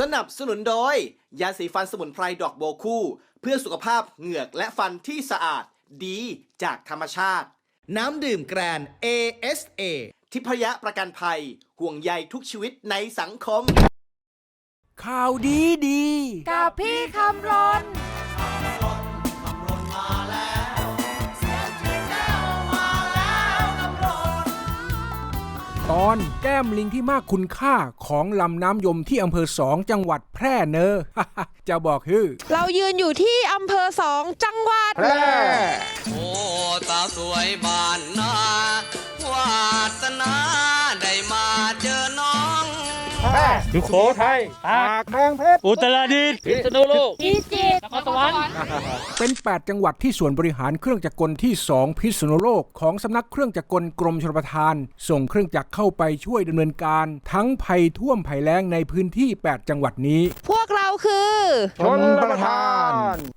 สนับสนุนโดย ยาสีฟันสมุนไพรดอกโบวคู่ เพื่อสุขภาพเหงือกและฟันที่สะอาดดีจากธรรมชาติ น้ำดื่มแกรน ASA ทิพยประกันภัย ห่วงใยทุกชีวิตในสังคม ข่าวดีดี กับพี่คำรน ตอนแก้มลิงที่มากคุณค่าของลำน้ำยมที่อำเภอสองจังหวัดแพร่เนอ จะบอกฮือ เรายืนอยู่ที่อำเภอสองจังหวัดแพร่โอ้สาวสวยบ้านนาวาสนาได้มา สุโขทัยตากแมงเพชรอุตรดิตถ์พิษณุโลกพิจิตรนครสวรรค์เป็น 8 จังหวัดที่ส่วนบริหารเครื่องจักรกลที่ 2 พิษณุโลกของสำนักเครื่องจักรกลกรมชลประทาน ส่งเครื่องจักรเข้าไปช่วยดำเนินการ ทั้งภัยท่วมภัยแล้งในพื้นที่ 8 จังหวัดนี้ พวกเราคือชนประทาน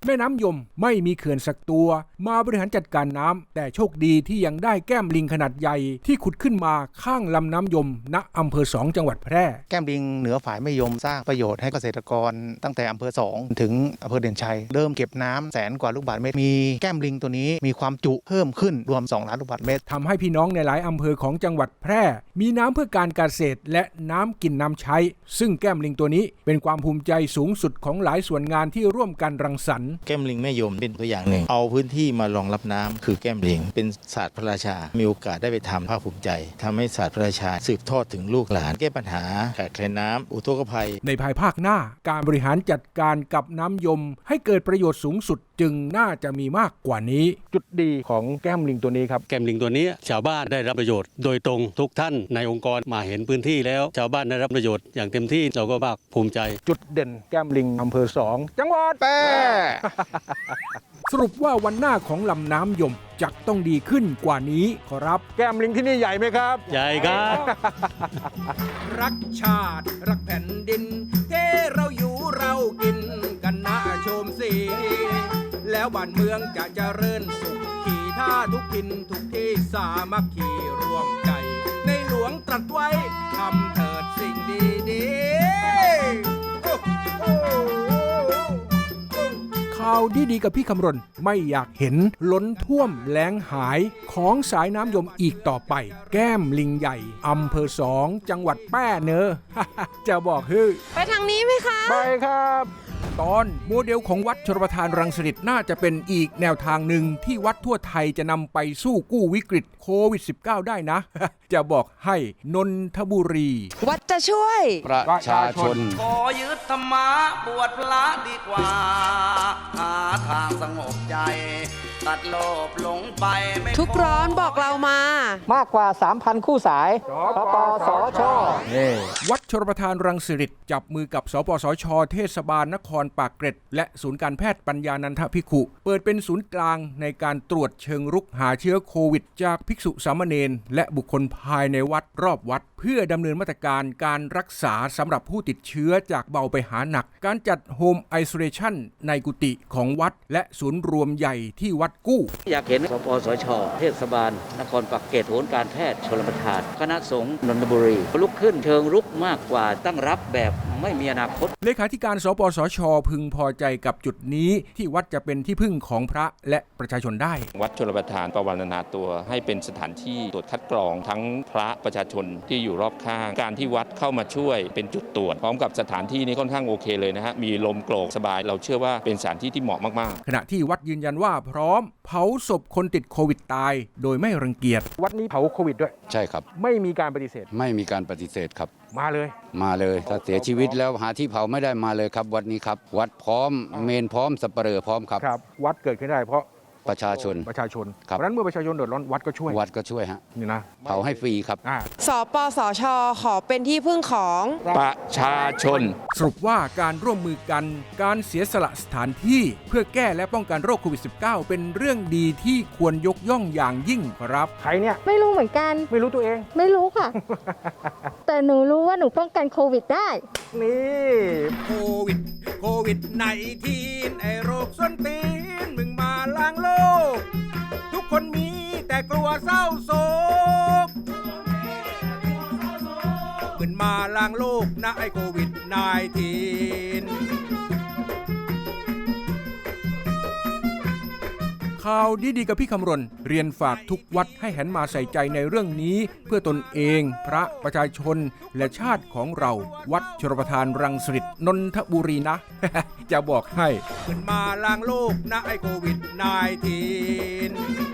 แม่น้ำยมไม่มีเขื่อนสักตัว มาบริหารจัดการน้ำแต่โชคดีที่ยังได้แก้มลิงขนาดใหญ่ ที่ขุดขึ้นมาข้างลำน้ำยม ณอำเภอสองจังหวัดแพร่ แก้มลิงเหนือฝ่ายไม่ยมสร้างประโยชน์ให้เกษตรกรตั้งแต่อำเภอ 2 ถึงอำเภอเด่นชัย เริ่มเก็บน้ำแสนกว่าลูกบาศก์เมตร มีแก้มลิงตัวนี้มีความจุเพิ่มขึ้นรวม 2 ล้านลูกบาศก์เมตรทำให้พี่น้องในหลายอำเภอของจังหวัดแพร่ มีน้ำเพื่อการเกษตรและน้ำกินน้ำใช้ ซึ่งแก้มลิงตัวนี้เป็นความภูมิใจสูงสุดของหลายส่วนงานที่ร่วมกันรังสรรค์แก้มลิงแม่ยมเป็นตัวอย่างหนึ่งเอาพื้นที่มารองรับน้ำคือแก้มลิง เป็นศาสตร์พระราชา มีโอกาสได้ไปทำภาคภูมิใจทำให้ศาสตร์พระราชาสืบทอดถึงลูกหลานแก้ปัญหาขาดแคลนน้ำอุทกภัย ในภายภาคหน้า การบริหารจัดการกับน้ำยม ให้เกิดประโยชน์สูงสุดจึงน่าจะมีมากกว่านี้ จุดดีของแก้มลิงตัวนี้ครับ แกมลิงตัวนี้ ชาวบ้านได้รับประโยชน์โดยตรงทุกท่านในองค์กรมาเห็นพื้นที่แล้ว ชาวบ้านได้รับประโยชน์อย่างเต็มที่เราก็ภาคภูมิใจ จุดเด่นแก้มลิงอำเภอ2จังหวัดแพร่สรุปว่าวันหน้าของลำน้ำยมจะต้องดีขึ้นกว่านี้ขอรับ แก้มลิงที่นี่ใหญ่ไหมครับ ใหญ่ครับ รักชาติ รักแผ่นดิน เทเราอยู่เรากินกันนะชมสี แล้วบ้านเมืองจะเจริญสุขขี่ท่าทุกทินทุกที่สามัคคีรวมใจ ในหลวงตรัสไว้ทำเถิดสิ่งดีดีข่าวดีๆกับพี่คำรณไม่อยากเห็นล้นท่วมแล้งหายของสายน้ำยมอีกต่อไป แก้มลิงใหญ่อำเภอสองจังหวัดแป้เนอจะบอกฮือไปทางนี้ไหมคะ ไปครับ ตอนโมเดลของวัดชรประทานรังสิตน่าจะเป็นอีกแนวทางหนึ่งที่วัดทั่วไทยจะนำไปสู้กู้วิกฤตโควิด -19 ได้นะ จะบอกให้นนทบุรี วัดจะช่วย ประชาชน ขอยึดธรรมะบวชพระดีกว่าหาทางสงบใจ ตัดโลภหลงไปไม่ทุกร้อนบอกเรามา มากกว่า 3,000 คู่สาย ปปสชวัด ชรประทานรังสิตจับมือกับสปสช เทศบาลนครปากเกร็ด และศูนย์การแพทย์ปัญญานันทพิขุ เปิดเป็นศูนย์กลางในการตรวจเชิงรุกหาเชื้อโควิด จากภิกษุสามเณรและบุคคลภายในวัดรอบวัด พื่อดำเนินมาตรการการรักษาสำหรับผู้ติดเชื้อจากเบาไปหาหนัก การจัดโฮมไอโซเลชันในกุฏิของวัด และศูนย์รวมใหญ่ที่วัดกู้ อยากเห็นสปสช เทศบาล นครปักเกร็ดศูนย์การแพทย์ชลประทาน คณะสงฆ์นนทบุรีลุกขึ้นเชิงรุกมากกว่าตั้งรับแบบไม่มีอนาคต เลขาธิการสปสช พึงพอใจกับจุดนี้ที่วัดจะเป็นที่พึ่งของพระและประชาชนได้ วัดชลประทานประวารณาตัวให้เป็นสถานที่ตรวจคัดกรองทั้งพระประชาชนที่อยู่รอบข้าง การที่วัดเข้ามาช่วยเป็นจุดตรวจ พร้อมกับสถานที่นี้ค่อนข้างโอเคเลยนะฮะมีลมโกรกสบาย เราเชื่อว่าเป็นสถานที่ที่เหมาะมากๆ ขณะที่วัดยืนยันว่าพร้อมเผาศพคนติดโควิดตาย โดยไม่รังเกียจ วัดนี้เผาโควิดด้วย ใช่ครับ ไม่มีการปฏิเสธไม่มีการปฏิเสธครับ มาเลย มาเลยถ้าเสียชีวิตแล้วหาที่เผาไม่ได้มาเลยครับ วัดนี้ครับ วัดพร้อมเมนพร้อมสับเปลือพร้อมครับ ครับ วัดเกิดขึ้นได้เพราะ ประชาชน ประชาชนครับ เพราะฉะนั้นเมื่อประชาชนเดือดร้อนวัดก็ช่วยวัดก็ช่วยฮะนี่นะเผาให้ฟรีครับ อ่า สปสช ขอเป็นที่พึ่งของ ประชาชน สรุปว่าการร่วมมือกันการเสียสละสถานที่ เพื่อแก้และป้องกันโรคโควิด -19 เป็นเรื่องดีที่ควรยกย่องอย่างยิ่งครับ ใครเนี่ยไม่รู้เหมือนกัน ไม่รู้ตัวเอง ไม่รู้ค่ะ แต่หนูรู้ว่าหนูป้องกันโควิดได้ นี่ โควิด โควิดในทีนไอโรคส้นตีนมึงมาล้างโลก ทุกคนมีแต่กลัวเศร้าโศกมึงมาล้างโลกนะไอโควิดไนทีน ข่าวดี ๆ กับพี่คำรณ เรียนฝากทุกวัดให้หันมาใส่ใจในเรื่องนี้ เพื่อตนเอง พระประชาชน และชาติของเรา วัดชรประทานรังสิตนนทบุรีนะ จะบอกให้ ขึ้นมาล้างโลกนะไอโควิด -19